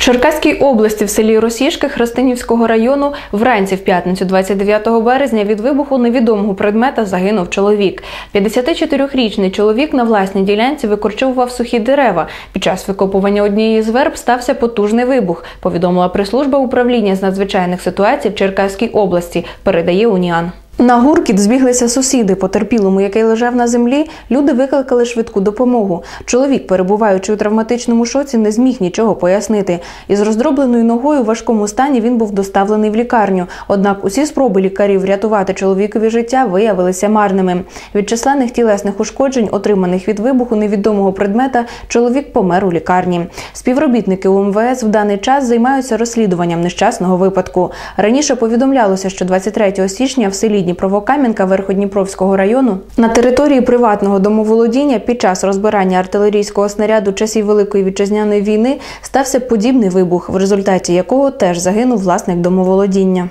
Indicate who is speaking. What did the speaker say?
Speaker 1: Черкаській області в селі Росішки Христинівського району вранці в п'ятницю 29 березня від вибуху невідомого предмета загинув чоловік. 54-річний чоловік на власній ділянці викорчовував сухі дерева. Під час викопування однієї з верб стався потужний вибух. Повідомила прес-служба управління з надзвичайних ситуацій в Черкаській області. Передає Уніан. На гуркіт збіглися сусіди. Потерпілому, який лежав на землі, люди викликали швидку допомогу. Чоловік, перебуваючи у травматичному шоці, не зміг нічого пояснити. Із роздробленою ногою у важкому стані він був доставлений в лікарню. Однак усі спроби лікарів врятувати чоловікові життя виявилися марними. Від численних тілесних ушкоджень, отриманих від вибуху невідомого предмета, чоловік помер у лікарні. Співробітники УМВС в даний час займаються розслідуванням нещасного випадку. Раніше повідомлялося, що 23 січня в селі Дніпровокам'янка Верходніпровського району на території приватного домоволодіння під час розбирання артилерійського снаряду часів Великої вітчизняної війни стався подібний вибух, в результаті якого теж загинув власник домоволодіння.